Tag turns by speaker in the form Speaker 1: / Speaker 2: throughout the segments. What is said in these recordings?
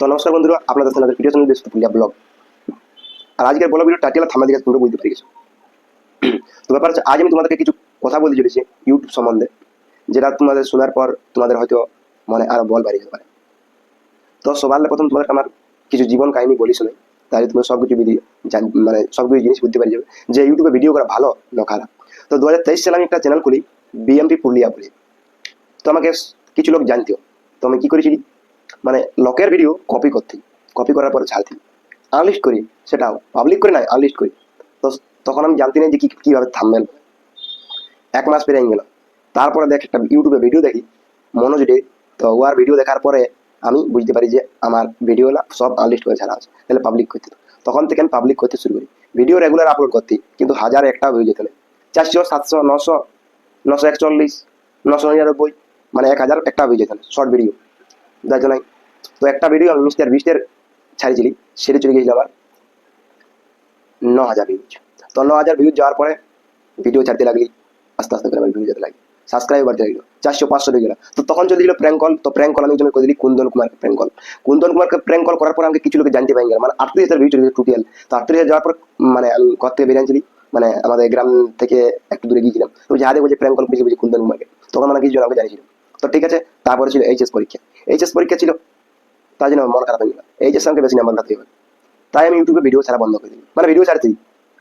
Speaker 1: তো নমস্কার বন্ধুরা, আপনাদের সাথে ভিডিও চ্যানেল ব্যস্ত পুলিয়া ব্লগ আর আজকের বলা ভিডিও টাইটেল থামা দিকে তোমরা বুঝতে পেরে গেছো তো ব্যাপার হচ্ছে, আজ আমি তোমাদেরকে কিছু কথা বলতে চলেছি ইউটিউব সম্বন্ধে, যেটা তোমাদের শোনার পর তোমাদের হয়তো মনে আরও বল বাড়িয়ে যেতে পারে। তো সবার প্রথম তোমাদের আমার কিছু জীবন কাহিনী বলি শোনাই তাহলে তুমি সব কিছু মানে সব কিছু জিনিস বুঝতে পারি যাবে যে ইউটিউবে ভিডিও করা ভালো না খারাপ। তো দু হাজার তেইশ সালে আমি একটা চ্যানেল খুলি বিএমপি পুরুলিয়া বলে। তো আমাকে কিছু লোক জানতেও, তো আমি কি করেছি মানে লোকের ভিডিও কপি করতে কপি করার পরে ছাড়তি। আনলিস্ট করি সেটাও পাবলিক করে নাই আনলিস্ট করি। তো তখন আমি জানতে না যে কি, কীভাবে থামবেন। এক মাস পেরিয়ে গেল। তারপরে দেখ একটা ইউটিউবে ভিডিও দেখি মনোযোগে তো ওয়ার ভিডিও দেখার পরে আমি বুঝতে পারি যে আমার ভিডিওগুলো সব আনলিস্ট করে ছাড়া আছে, তাহলে পাবলিক করতে। তখন থেকে আমি পাবলিক করতে শুরু করি। ভিডিও রেগুলার আপলোড করতে, কিন্তু হাজার একটা হয়ে যেত চারশো, সাতশো, নশো নশো একচল্লিশ, নশো নিরানব্বই মানে এক হাজার একটা হয়ে যেত শর্ট ভিডিও যার জন্য তো একটা ভিডিও আমি মিস্টার বিস্টের ছাড়িয়েছিলি, সেটা চলে গিয়েছিল আমার ন হাজার ভিউজ তো ন হাজার ভিউজ যাওয়ার পরে ভিডিও ছাড়তে লাগলি, আস্তে আস্তে করে আমার ভিউ যেতে লাগল। সাবস্ক্রাইব বাড়তে লাগল, চারশো পাঁচশো হয়ে গেল। তো তখন চলে দিল প্র্যাঙ্ক কল তো প্র্যাঙ্ক কল আমি জন্য করে দিলি? কুন্দন কুমারকে প্র্যাঙ্ক কল কুন্দন কুমারকে প্র্যাঙ্ক কল করার পর আমাকে কিছু লোকে জানতে পাই গেল মানে আটত্রিশ হাজার ভিউ চলে গেছে টোটাল তো আটত্রিশ হাজার যাওয়ার পর মানে আমি ঘর থেকে বেরিয়েছিলি মানে আমাদের গ্রাম থেকে একটু দূরে গিয়েছিলাম। তো যাহাদের বলছে প্র্যাঙ্ক কল করেছি বলছি কুন্দন কুমারকে। তখন মানে কিছু জন আমাকে জানিয়েছিল। তো ঠিক আছে, তারপরে ছিল এইচএস পরীক্ষা। এইচএস পরীক্ষা ছিল তাই জন্য মন খারাপ হয়ে গেল। এইচএস আমাকে বেশি নাম্বার হবে। তাই আমি ইউটিউবে ভিডিও ছাড়া বন্ধ করে দিই মানে ভিডিও ছাড়ছি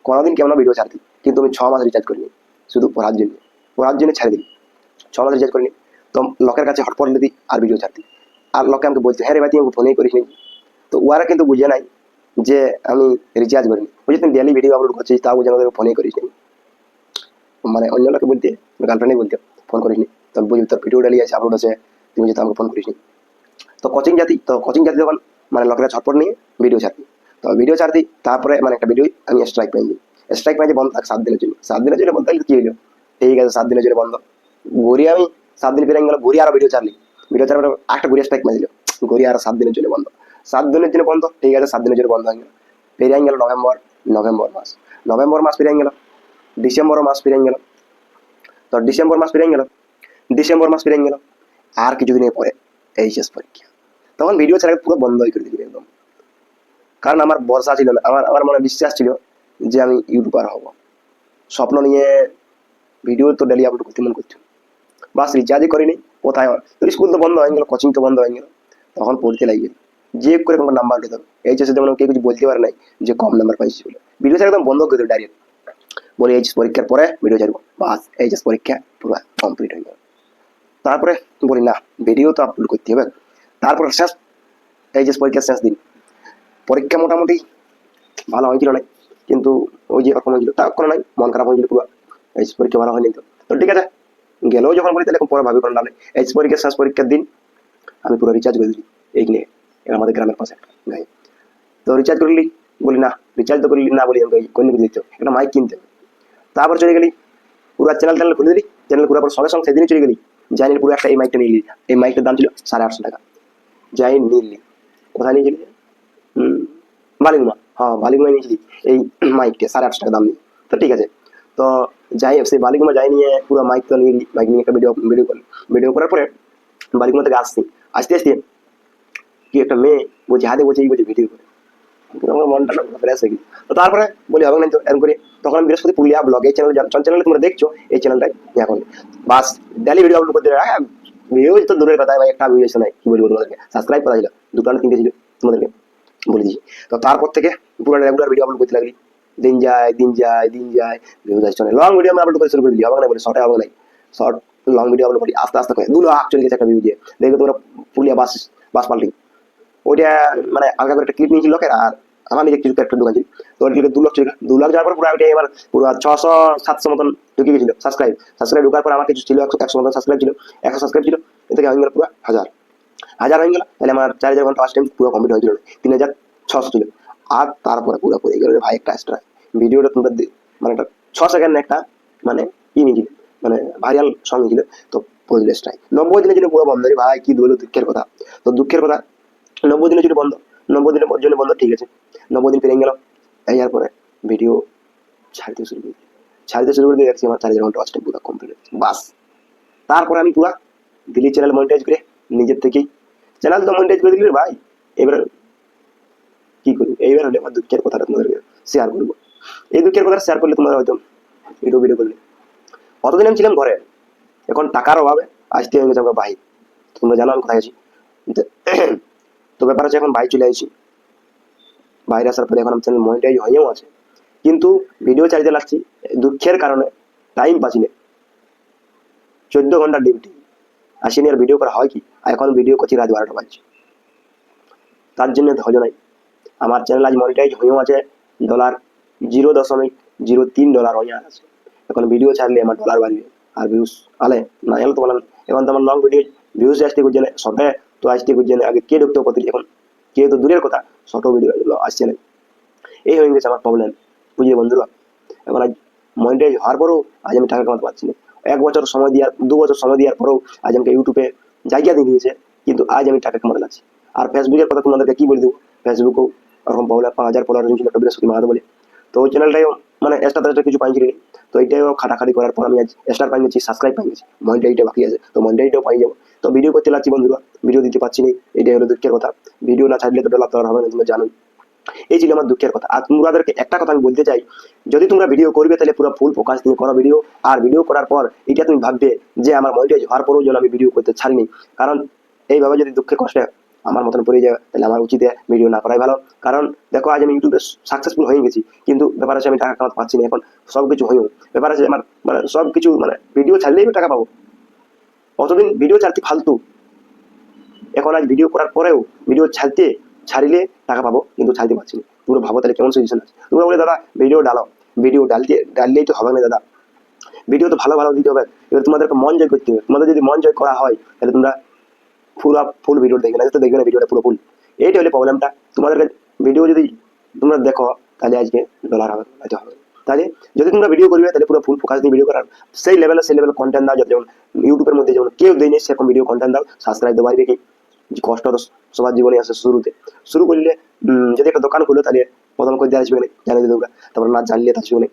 Speaker 1: কোনোদিন কেমন ভিডিও ছাড়তি কিন্তু আমি ছ মাস রিচার্জ করিনি। শুধু পড়ার জন্য। পড়ার জন্য ছেড়ে দিই ছ মাস রিচার্জ করিনি। তো লোকের কাছে হটপট দিই আর ভিডিও ছাড়তি আর লোকে আমাকে বলছে হ্যাঁ রে ভাই, তুই আমাকে ফোনেই করিস তো ওরা কিন্তু বুঝে নাই যে আমি রিচার্জ করিনি। বুঝলি তুমি ডেলি ভিডিও আপলোড করছিস, তাও বুঝে আমাকে ফোনেই করিস মানে অন্য লোকে বলতে গার্লফ্রেন্ডই বলতে ফোন করিস তোর ভিডিও ডেলি আছে আপলোড আছে, তুমি যেহেতু আমাকে ফোন করিস নি। তো কোচিং জাতি, তো কোচিং জাতি যখন মানে লোকেরা ছটপট নিয়ে ভিডিও ছাড়তি তো ভিডিও ছাড়তি তারপরে মানে একটা ভিডিও আমি স্ট্রাইক পেয়ে দিই স্ট্রাইক পেয়ে বন্ধ থাকে, সাত দিনের জন্য। সাত দিনের জন্য বন্ধ থাকলে কি হইল? ঠিক আছে সাত দিনের জন্য বন্ধ। ঘুরি আমি, সাত দিন পেরে গেল ঘুরি আরও ভিডিও ছাড়লি। ভিডিও ছাড়ার একটা ঘুরিয়ে স্ট্রাইক মেরে দিল ঘুরি আরও সাত দিনের জন্য বন্ধ। সাত দিনের জন্য বন্ধ, ঠিক আছে, সাত দিনের জন্য বন্ধ হয়ে গেল। পেরিয়ে গেল নভেম্বর নভেম্বর মাস। নভেম্বর মাস পেরিয়ে গেল, ডিসেম্বর মাস পেরিয়ে গেল। তো ডিসেম্বর মাস পেরিয়ে গেল ডিসেম্বর মাস পেরিয়ে গেল আর কিছুদিনের পরে এইচএস পরীক্ষা। তখন ভিডিও ছাড়া পুরো বন্ধই করে দিবি একদম। কারণ আমার বর্ষা ছিল না, আমার আমার মনে বিশ্বাস ছিল যে আমি ইউটিউবার হব। স্বপ্ন নিয়ে ভিডিও তো ডেলি আপলোড করতে মন করছি বাস রিচার্জই করিনি, কোথায় স্কুল তো বন্ধ হয়ে গেল কোচিং তো বন্ধ হয়ে গেল। তখন পড়তে লাগিয়ে, যে করে কোনো নাম্বার দেবো এইচএসে যেমন কেউ কিছু বলতে পারে নাই যে কম নাম্বার পাইছি বলে। ভিডিও ছাড়া একদম বন্ধ করে দেবো ডাইরেক্ট বলি এইচএস পরীক্ষার পরে ভিডিও ছাড়বো। বাস এইচএস পরীক্ষা পুরো কমপ্লিট হয়ে গেল। তারপরে বলি না ভিডিও তো আপলোড করতে হবে। তারপর শেষ, এই যে পরীক্ষার শেষ দিন। পরীক্ষা মোটামুটি ভালো হয়েছিল না কিন্তু ওই যে রকম হয়েছিল, তা কোনো নাই, মন খারাপ হয়েছিল পুরো। এইচএস পরীক্ষা ভালো হয়নি তো। তো ঠিক আছে, গেলেও যখন বলি তাহলে পরে ভাবি নেই। এইচএস পরীক্ষার শেষ পরীক্ষার দিন, আমি পুরো রিচার্জ করে দিলি, এই নিয়ে আমাদের গ্রামের পাশে গায়ে। তো রিচার্জ করলি বলি না রিচার্জ তো করলি না বলি কোন দিচ্ছ একটা মাইক কিনতে। তারপর চলে গেলি, পুরো চ্যানেল ট্যানেল খুলে দিলি চ্যানেল পুরো সঙ্গে সঙ্গে সেদিনই চলে গেলি। জানি পুরো একটা এই মাইকটা নিয়ে নিলি এই মাইকটার দাম ছিল সাড়ে আটশো টাকা। যাই নিলি কোথায় নিয়ে গেলি? হুম বালিগুমা। হ্যাঁ বালিগুমা নিয়েছিলি এই মাইকটা সাড়ে আটশো টাকা দাম নিয়ে তো ঠিক আছে। তো যাই সেই বালিগুমা যাই নিয়ে পুরো মাইক তো নিয়ে মাইক নিয়ে একটা ভিডিও ভিডিও করলি ভিডিও করার পরে বালিগুমা থেকে আসছি। আসতে আসতে কি একটা মেয়ে বলছে, হাতে বলছে, এই বলছে ভিডিও করে। আমার মনটা ফ্রেশ হয়ে গেছে। তো তারপরে বলি, হবে না তো, এরকম করে তখন আমি বৃহস্পতি পুরুলিয়া ব্লগ এই চ্যানেল চ্যানেলে তোমরা দেখছ, এই চ্যানেলটাই এখন বাস। ডেলি ভিডিও আপলোড করতে হ্যাঁ ভিডিও তো দূরের কথা, ভাই, একটা ভিডিও নাই কি বলব তোমাদেরকে? সাবস্ক্রাইব করা ছিল দুটো না তিনটে ছিল তোমাদেরকে, বলে দিয়েছি তো তারপর থেকে পুরো রেগুলার ভিডিও আপলোড করতে লাগলি। দিন যায় দিন যায় দিন যায় ভিডিও আসছে লং ভিডিও আমি আপলোড করতে শুরু করে দিই হবে না বলে শর্টে নাই শর্ট লং ভিডিও আপলোড করি, আস্তে আস্তে করে। দু লাখ চলে গেছে একটা ভিউ দিয়ে। দেখবে তোমরা পুরুলিয়া বাস বাস পাল্টি। ওইটা মানে আলাদা করে একটা ক্লিপ নিয়েছিল লোকের, আর আমার নিজে কিছু একটা দোকান ছিল। তো ওইটা দু লাখ দু লাখ যাওয়ার পর পুরো ওইটা এবার পুরো ছশো, সাতশো মতন ঢুকে গেছিল সাবস্ক্রাইব সাবস্ক্রাইব ঢোকার পর আমার কিছু ছিল, একশো একশো মতন সাবস্ক্রাইব ছিল, একশো সাবস্ক্রাইব ছিল, এ থেকে হয়ে গেল পুরো হাজার। হাজার হয়ে গেল, তাহলে আমার চার হাজার ফার্স্ট টাইম পুরো কমপ্লিট হয়েছিল। তিন হাজার ছশো ছিল। আর তারপরে পুরো পড়ে গেল ভাই একটা এক্সট্রা ভিডিওটা তোমরা মানে একটা ছ সেকেন্ড একটা মানে ই নিয়েছিল মানে ভাইরাল সং ছিল তো পড়ে স্ট্রাইক নব্বই দিনের জন্য পুরো বন্ধ ভাই, কি দুঃখের কথা। তো দুঃখের কথা, নব্বই দিনের জন্য বন্ধ, নব্বই দিনের জন্য বন্ধ, ঠিক আছে। নব্বই দিন পেরিয়ে গেল। এই যাওয়ার পরে ভিডিও ছাড়তে শুরু করি ছাড়তে শুরু করে দিয়ে দেখছি আমার চার হাজার ঘণ্টা ওয়াচ টাইম পুরো কমপ্লিট বাস। তারপরে আমি পুরা দিল্লি চ্যানেল মনিটাইজ করে নিজের থেকেই চ্যানেল তো মনিটাইজ করে দিলি ভাই। এবার কি করব? এইবার হলে আমার দুঃখের কথাটা তোমাদেরকে শেয়ার করব। এই দুঃখের কথাটা শেয়ার করলে তোমরা হয়তো ভিডিও ভিডিও করলে। অতদিন আমি ছিলাম ঘরে? এখন টাকার অভাবে আসতে হয়ে গেছে আমাকে ভাই তোমরা জানো আমি কোথায় আছি। তো- ব্যাপার আছে এখন ভাই চলে আসছি। বাইরে আসার পরে এখন আমার চ্যানেল মনিটাইজ হয়েও আছে। কিন্তু ভিডিও চাইতে লাগছি দুঃখের কারণে টাইম পাচ্ছি না। চোদ্দ ঘণ্টা ডিউটি আসেনি আর ভিডিও করা হয় কি? এখন ভিডিও করছি রাত বারোটা বাজছে। তার জন্য ধৈর্য নাই। আমার চ্যানেল আজ মনিটাইজ হয়েও আছে ডলার জিরো দশমিক জিরো তিন ডলার হয়ে আছে। এখন ভিডিও ছাড়লে আমার ডলার বাড়বে। আর ভিউস আলে, না এলে তো বলেন এখন তো আমার লং ভিডিও ভিউস আসতে করছে না শর্টে তো আসতে করছে না। আগে কে ঢুকতে করতে এখন কে তো দূরের কথা। শর্ট ভিডিও আসছে না। এই হয়ে গেছে আমার প্রবলেম বুঝলি বন্ধুরা? এখন আজ মনিটাইজ হওয়ার পরেও আজ আমি টাকা কামাতে পারছি না। এক বছর সময় দেওয়ার, দু বছর সময় দেওয়ার পরেও আজ আমাকে ইউটিউবে জায়গা দিয়ে দিয়েছে, কিন্তু আজ আমি টাকা কামাতে লাগছি আর ফেসবুকের কথা তোমাদেরকে কী বলে দেবো? ফেসবুকেও ওরকম প্রবলেম পাঁচ হাজার ফলোয়ার ছিল, একটা বৃহস্পতি মাহাতো বলে। তো ওই চ্যানেলটাও মানে এক্সট্রা তেক্সট্রা কিছু পাইছি তো এইটাও খাটাখাটি করার পর আমি আজ স্টার পাই গেছি সাবস্ক্রাইব পাই গেছি মনিটাইটা বাকি আছে, তো মনিটাইটাও পাই যাব। তো ভিডিও করতে লাগছি বন্ধুরা ভিডিও দিতে পারছি না, এটাই হলো দুঃখের কথা। ভিডিও না ছাড়লে তো ডলার তো হবে না, তোমরা জানোই। এই ছিল আমার দুঃখের কথা। আর তোমাদেরকে একটা কথা আমি বলতে চাই, যদি তোমরা ভিডিও করবে, তাহলে পুরো ফুল ফোকাস দিয়ে করো ভিডিও আর ভিডিও করার পর এটা তুমি ভাববে যে আমার মনিটাইজ হওয়ার পরেও যেন আমি ভিডিও করতে ছাড়িনি। কারণ এইভাবে যদি দুঃখে কষ্টে আমার মতন পড়ে যায় তাহলে আমার উচিত ভিডিও না করাই ভালো। কারণ দেখো, আজ আমি ইউটিউবে সাকসেসফুল হয়ে গেছি, কিন্তু ব্যাপার আছে আমি টাকা কামাতে পারছি না, এখন সব কিছু হয়েও। ব্যাপার আছে আমার মানে সব কিছু মানে ভিডিও ছাড়লেই টাকা পাবো। অতদিন ভিডিও ছাড়তে ফালতু। এখন আজ ভিডিও করার পরেও ভিডিও ছাড়তে, ছাড়িলে টাকা পাবো, কিন্তু ছাড়তে পারছি না। পুরো ভাবো তাহলে কেমন সিচুয়েশন আছে? তোমরা বলে, দাদা ভিডিও ডালো ভিডিও ডালতে ডাললেই তো হবে না, দাদা। ভিডিও তো ভালো ভালো দিতে হবে। এবার তোমাদেরকে মন জয় করতে হবে। তোমাদের যদি মন জয় করা হয়, তাহলে তোমরা পুরো ফুল ভিডিও দেখবে না তো দেখবে না ভিডিওটা পুরো ফুল এইটা হলে প্রবলেমটা তোমাদেরকে ভিডিও যদি তোমরা দেখো, তাহলে আজকে ডলার হবে হয়তো হবে। তাহলে যদি তোমরা ভিডিও করবে, তাহলে পুরো ফুল ফোকাস দিয়ে ভিডিও করার। সেই লেভেলে সেই লেভেলে কন্টেন্ট দাও, যেমন ইউটিউবের মধ্যে যেমন কেউ দেয়নি সেরকম ভিডিও কন্টেন্ট দাও সাবস্ক্রাইব দেওয়া কি? কষ্ট তো সবার জীবনে আসে শুরুতে। শুরু করলে যদি একটা দোকান খুলো, তাহলে প্রথম করে দেওয়া আসবে জানিয়ে তোমরা। তারপর না জানলে, তা আসবে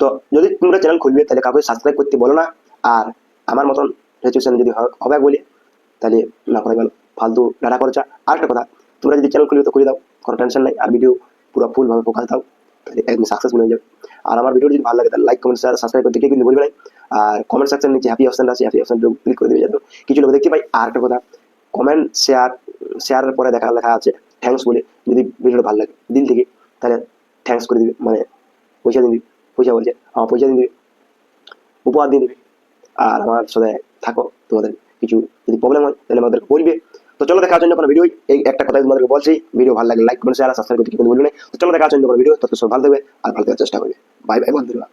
Speaker 1: তো যদি তোমরা চ্যানেল খুলবে, তাহলে কাউকে সাবস্ক্রাইব করতে বলো না। আর আমার মতন সিচুয়েশন যদি হবে বলে তাহলে না করে গেল ফালতু ডাটা খরচা। আর একটা কথা, তোমরা যদি চ্যানেল খুলবে তো খুলে দাও। কোনো টেনশন নাই। আর ভিডিও পুরো ফুলভাবে ফোকাস দাও। তাহলে একদম সাকসেসফুল হয়ে যাবে। আর আমার ভিডিও যদি ভালো লাগে, তাহলে লাইক কমেন্ট শেয়ার সাবস্ক্রাইব করতে কিন্তু বলবে না। আর কমেন্ট সেকশন নিচে হ্যাপি অপশন আছে হ্যাপি অপশন ক্লিক করে দেবে যাতে কিছু লোক দেখতে পাই আর একটা কথা কমেন্ট শেয়ার শেয়ারের পরে দেখা, লেখা আছে থ্যাঙ্কস বলে। যদি ভিডিওটা ভালো লাগে, দিল থেকে, তাহলে থ্যাঙ্কস করে দিবে। মানে পয়সা দিয়ে দিবে। পয়সা বলছে, আমার পয়সা দিয়ে দিবে। উপহার দিয়ে দিবে। আর আমার সাথে থাকো তোমাদের। কিছু যদি প্রবলেম হয়, তাহলে আমাদেরকে বলবে। তো চলো দেখার জন্য কোনো ভিডিও এই একটা কথাই তোমাদেরকে বলছি। ভিডিও ভালো লাগে লাইক কমেন্ট শেয়ার সাবস্ক্রাইব করতে কিন্তু বলবে না। তো চলো দেখার জন্য কোনো ভিডিও তত সব ভালো থাকবে আর ভালো থাকার চেষ্টা করবে। বাই বাই বন্ধুরা।